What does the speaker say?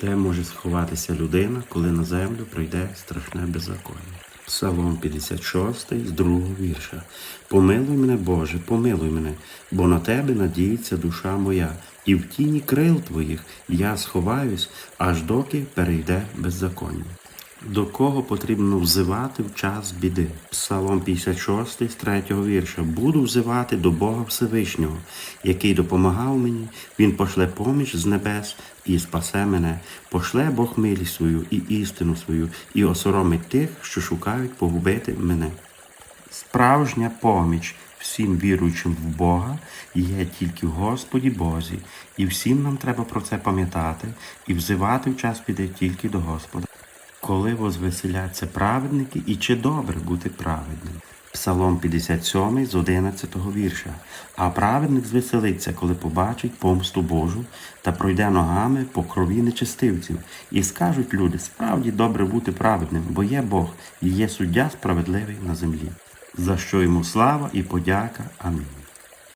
Де може сховатися людина, коли на землю прийде страшне беззаконня? Псалом 56 з другого вірша. Помилуй мене, Боже, помилуй мене, бо на тебе надіється душа моя, і в тіні крил твоїх я сховаюсь, аж доки перейде беззаконня. До кого потрібно взивати в час біди? Псалом 56 з 3 вірша. Буду взивати до Бога Всевишнього, який допомагав мені, Він пошле поміч з небес і спасе мене, пошле Бог милість свою і істину свою, і осоромить тих, що шукають погубити мене. Справжня поміч всім віруючим в Бога є тільки в Господі Бозі, і всім нам треба про це пам'ятати і взивати в час піде тільки до Господа. Коли возвеселяться праведники, і чи добре бути праведним? Псалом 57 з 11 вірша. А праведник звеселиться, коли побачить помсту Божу та пройде ногами по крові нечестивців. І скажуть люди, справді добре бути праведним, бо є Бог і є суддя справедливий на землі. За що йому слава і подяка. Амінь.